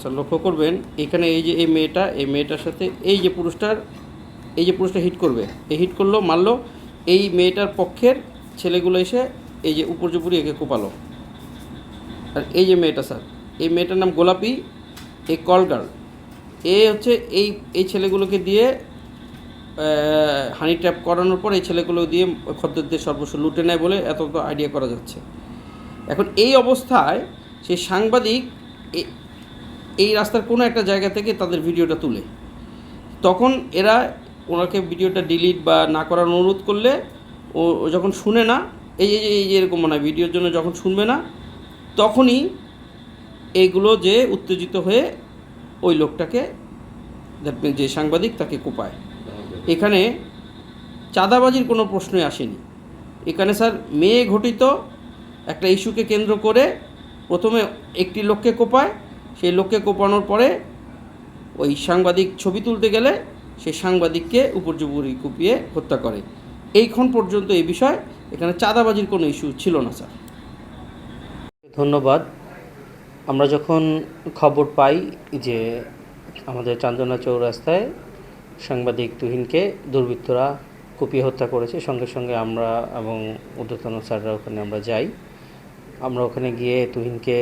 Sir লক্ষ্য করবেন, এখানে এই যে এই মেয়েটা, এই মেয়েটার সাথে এই যে পুরুষটার, এই যে পুরুষটা হিট করবে, এই হিট করল, মারলো, এই মেয়েটার পক্ষের ছেলেগুলো এসে এই যে উপর্যপুরি একে কোপালো। আর এই যে মেয়েটা, স্যার, এই মেয়েটার নাম গোলাপি এই কল গার্ল এ হচ্ছে এই এই ছেলেগুলোকে দিয়ে হানি ট্র্যাপ করানোর পর এই ছেলেগুলো দিয়ে খদ্দেরদের সর্বস্ব লুটে নেয় বলে এত আইডিয়া করা যাচ্ছে। এখন এই অবস্থায় সেই সাংবাদিক, এ- এই রাস্তার কোনো একটা জায়গা থেকে তাদের ভিডিওটা তুলে। তখন এরা ওনাকে ভিডিওটা ডিলিট বা না করার অনুরোধ করলে ও যখন শুনে না, এই যে এই যে এরকম মানে ভিডিওর জন্য যখন শুনবে না, তখনই এইগুলো যে উত্তেজিত হয়ে ওই লোকটাকে যে সাংবাদিক তাকে কোপায়। এখানে চাঁদাবাজির কোনো প্রশ্নই আসেনি। এখানে স্যার মেয়ে ঘটিত একটা ইস্যুকে কেন্দ্র করে প্রথমে একটি লোককে কোপায় সেই লোককে কোপানোর পরে ওই সাংবাদিক ছবি তুলতে গেলে সেই সাংবাদিককে উপর্যুপুরি কুপিয়ে হত্যা করে। এইক্ষণ পর্যন্ত এই বিষয় এখানে চাঁদাবাজির কোনো ইস্যু ছিল না, স্যার। ধন্যবাদ। আমরা যখন খবর পাই যে আমাদের চান্দনা চৌরাস্তায় সাংবাদিক তুহিনকে দুর্বৃত্তরা কুপিয়ে হত্যা করেছে, সঙ্গে সঙ্গে আমরা এবং ঊর্ধ্বতন স্যাররা ওখানে আমরা যাই। আমরা ওখানে গিয়ে তুহিনকে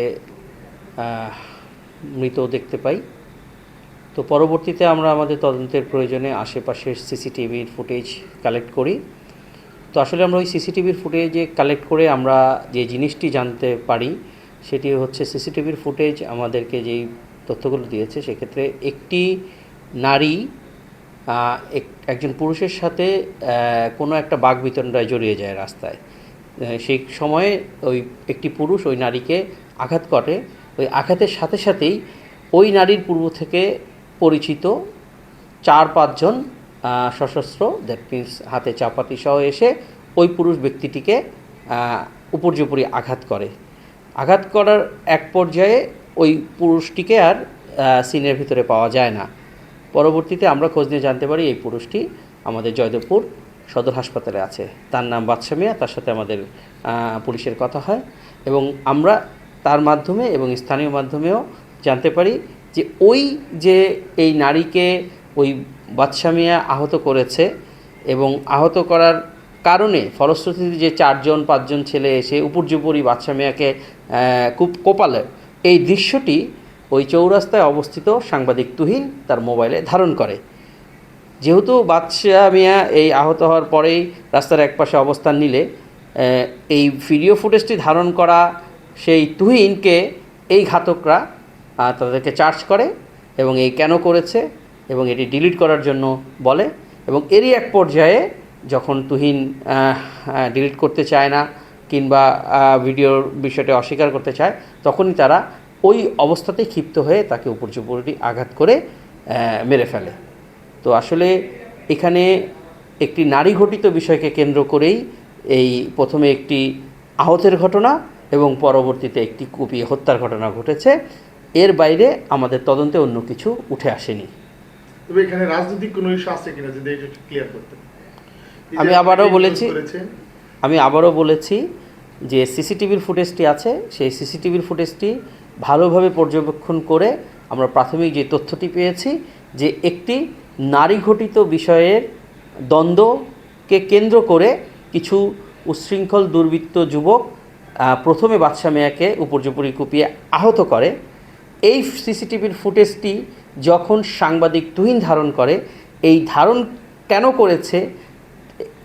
মৃত দেখতে পাই। তো পরবর্তীতে আমরা আমাদের তদন্তের প্রয়োজনে আশেপাশের সিসিটিভির ফুটেজ কালেক্ট করি। তো আসলে আমরা ওই সিসিটিভির ফুটেজে কালেক্ট করে আমরা যে জিনিসটি জানতে পারি, সেটি হচ্ছে সিসিটিভির ফুটেজ আমাদেরকে যেই তথ্যগুলো দিয়েছে, সেক্ষেত্রে একটি নারী এক- একজন পুরুষের সাথে কোনো একটা বাঘ বিতণ্ডায় জড়িয়ে যায় রাস্তায়। সেই সময়ে ওই একটি পুরুষ ওই নারীকে আঘাত করে। ওই আঘাতের সাথে সাথেই ওই নারীর পূর্ব থেকে পরিচিত চার পাঁচজন সশস্ত্র দ্যাট মিন্স হাতে চাপাতি সহ এসে ওই পুরুষ ব্যক্তিটিকে উপর্যুপরি আঘাত করে। আঘাত করার এক পর্যায়ে ওই পুরুষটিকে আর সিনের ভিতরে পাওয়া যায় না। পরবর্তীতে আমরা খোঁজ নিয়ে জানতে পারি এই পুরুষটি আমাদের জয়দেবপুর সদর হাসপাতালে আছে। তার নাম বাদশা মিয়া তার সাথে আমাদের পুলিশের কথা হয়। এবং আমরা তার মাধ্যমে এবং স্থানীয় মাধ্যমেও জানতে পারি যে ওই যে এই নারীকে ওই বাদশা মিয়া আহত করেছে এবং আহত করার কারণে ফলশ্রুতিতে যে চারজন পাঁচজন ছেলে এসে উপর্যুপরি বাদশা মিয়াকে আহ, খুব কোপালে এই দৃশ্যটি ওই চৌরাস্তায় অবস্থিত সাংবাদিক তুহিন তার মোবাইলে ধারণ করে। যেহেতু বাদশাহ মিয়া এই আহত হওয়ার পরেই রাস্তার একপাশে অবস্থান নিলে এই ভিডিও ফুটেজটি ধারণ করা সেই তুহিনকে এই ঘাতকরা তাদেরকে চার্জ করে এবং এই কেন করেছে এবং এটি ডিলিট করার জন্য বলে এবং এরই এক পর্যায়ে যখন তুহিন ডিলিট করতে চায় না কিংবা ভিডিওর বিষয়টি অস্বীকার করতে চায়, তখনই তারা ওই অবস্থাতেই ক্ষিপ্ত হয়ে তাকে উপর্যুপরি আঘাত করে মেরে ফেলে। তো আসলে এখানে একটি নারী ঘটিত বিষয়কে কেন্দ্র করেই এই প্রথমে একটি আহতের ঘটনা এবং পরবর্তীতে একটি কুপিয়ে হত্যার ঘটনা ঘটেছে। এর বাইরে আমাদের তদন্তে অন্য কিছু উঠে আসেনি। তবে এখানে রাজনৈতিক কোনো ইস্যু আছে কিনা যদি এটা ক্লিয়ার করতে? আমি আবারও বলেছি- আমি আবারও বলেছি যে সিসিটিভির ফুটেজটি আছে। সেই সিসিটিভির ফুটেজটি ভালোভাবে পর্যবেক্ষণ করে আমরা প্রাথমিক যে তথ্যটি পেয়েছি যে একটি নারী ঘটিত বিষয়ের দ্বন্দ্বকে কেন্দ্র করে কিছু উচ্ছৃঙ্খল দুর্বৃত্ত যুবক প্রথমে বাদশা মেয়াকে উপর্যুপরি কুপিয়ে আহত করে। এই সিসিটিভির ফুটেজটি যখন সাংবাদিক তুহিন ধারণ করে, এই ধারণ কেন করেছে,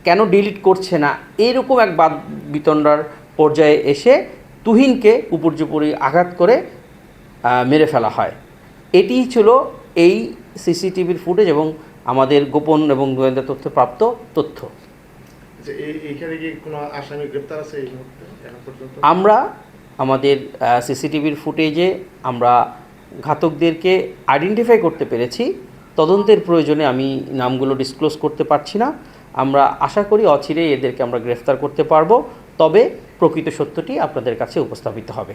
কেন ডিলিট করছে না, এরকম এক বাদ বিতণ্ডার পর্যায়ে এসে তুহিনকে উপর্যুপরি আঘাত করে মেরে ফেলা হয়। এটিই ছিল এই সিসিটিভির ফুটেজ এবং আমাদের গোপন এবং গোয়েন্দা তথ্য প্রাপ্ত তথ্য। আমরা আমাদের সিসিটিভির ফুটেজে আমরা ঘাতকদেরকে আইডেন্টিফাই করতে পেরেছি। তদন্তের প্রয়োজনে আমি নামগুলো ডিসক্লোজ করতে পারছি না। আমরা আশা করি অচিরে এদেরকে আমরা গ্রেফতার করতে পারব। তবে প্রকৃত সত্যটি আপনাদের কাছে উপস্থাপিত হবে।